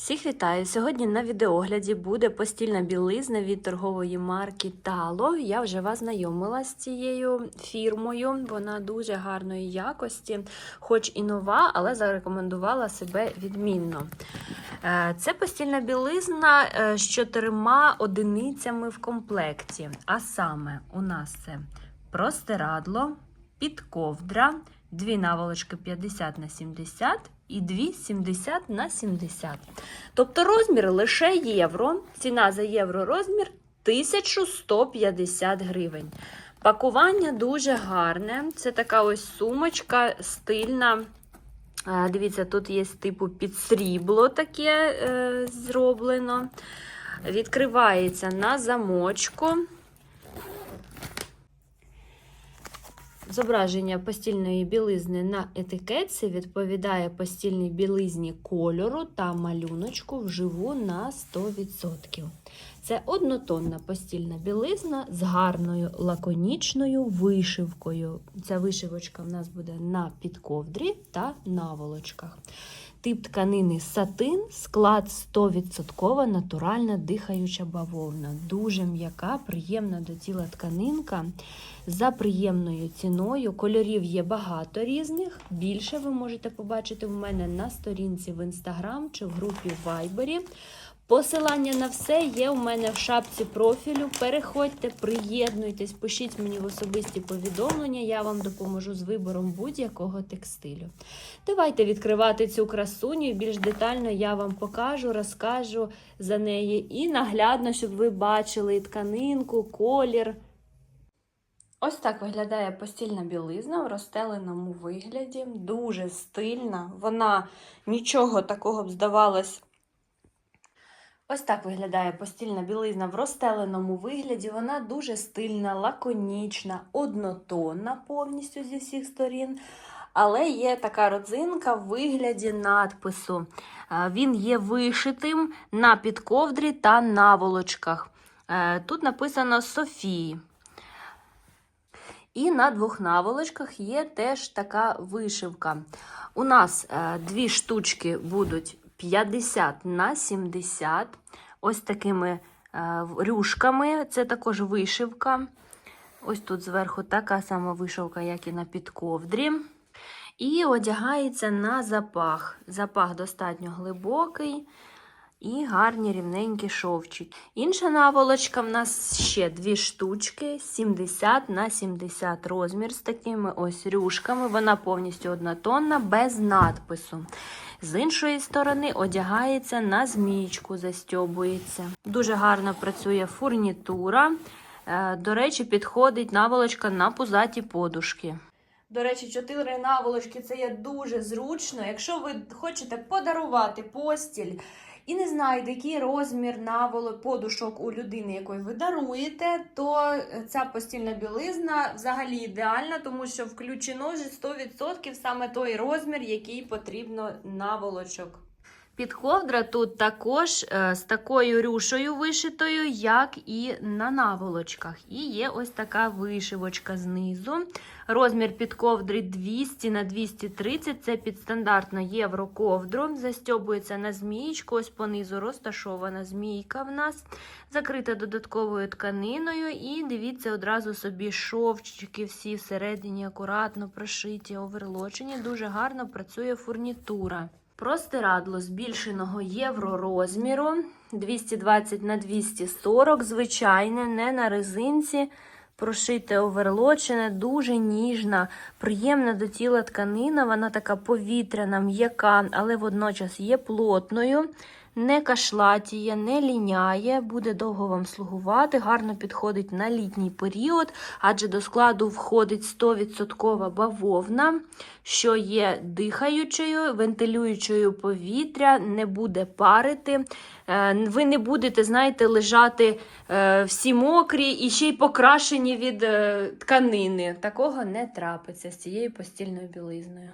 Всіх вітаю! Сьогодні на відеогляді буде постільна білизна від торгової марки Тало. Я вже вас знайомила з цією фірмою. Вона дуже гарної якості, хоч і нова, але зарекомендувала себе відмінно. Е, Це постільна білизна е, з чотирма одиницями в комплекті. А саме у нас це простирадло, підковдра, дві наволочки 50 на 70 і дві 70 на 70. Тобто розмір лише євро. Ціна за євро розмір 1150 гривень. Пакування дуже гарне. Це така ось сумочка стильна. Дивіться, тут є типу під срібло таке е, зроблено. Відкривається на замочку. Зображення постільної білизни на етикетці відповідає постільній білизні кольору та малюночку вживу на 100%. Це однотонна постільна білизна з гарною лаконічною вишивкою. Ця вишивочка в нас буде на підковдрі та наволочках. Тип тканини сатин, склад 100% натуральна дихаюча бавовна. Дуже м'яка, приємна до тіла тканинка. За приємною ціною. Кольорів є багато різних. Більше ви можете побачити в мене на сторінці в інстаграм чи в групі в Вайбері. Посилання на все є у мене в шапці профілю. Переходьте, приєднуйтесь, пишіть мені в особисті повідомлення, я вам допоможу з вибором будь-якого текстилю. Давайте відкривати цю красуню і більш детально я вам покажу, розкажу за неї і наглядно, щоб ви бачили тканинку, колір. Ось так виглядає постільна білизна в розстеленому вигляді. Дуже стильна. Вона нічого такого б здавалось. Ось так виглядає постільна білизна в розстеленому вигляді. Вона дуже стильна, лаконічна, однотонна повністю зі всіх сторін. Але є така родзинка в вигляді надпису. Е, Він є вишитим на підковдрі та наволочках. Е, Тут написано Софії. І на двох наволочках є теж така вишивка. У нас е, дві штучки будуть 50 на 70. Ось такими е, рюшками. Це також вишивка. Ось тут зверху така сама вишивка, як і на підковдрі. І одягається на запах. Запах достатньо глибокий. І гарні рівненькі шовчики. Інша наволочка в нас ще дві штучки, 70 на 70 розмір з такими ось рюшками. Вона повністю однотонна, без надпису. З іншої сторони одягається на змієчку, застьобується. Дуже гарно працює фурнітура. Е, До речі, підходить наволочка на пузаті подушки. До речі, чотири наволочки це є дуже зручно. Якщо ви хочете подарувати постіль і не знаєте, який розмір наволок подушок у людини, якої ви даруєте, то ця постільна білизна взагалі ідеальна, тому що включено вже 100% саме той розмір, який потрібно наволочок. Підковдра тут також е, з такою рюшою вишитою, як і на наволочках. І є ось така вишивочка знизу. Розмір підковдри 200 на 230 це під стандартну євроковдру. Застьобується на змієчку, ось понизу розташована змійка в нас, закрита додатковою тканиною. І дивіться, одразу собі шовчики всі всередині акуратно прошиті, оверлочені. Дуже гарно працює фурнітура. Простирадло збільшеного євро розміру 220 на 240, звичайне, не на резинці. Прошите оверлочене, дуже ніжна, приємна до тіла тканина. Вона така повітряна, м'яка, але водночас є плотною, не кашлатіє, не ліняє, буде довго вам слугувати, гарно підходить на літній період, адже до складу входить 100% бавовна, що є дихаючою, вентилюючою повітря, не буде парити. Е, Ви не будете, знаєте, лежати е, всі мокрі і ще й покрашені від е, тканини. Такого не трапиться з цією постільною білизною.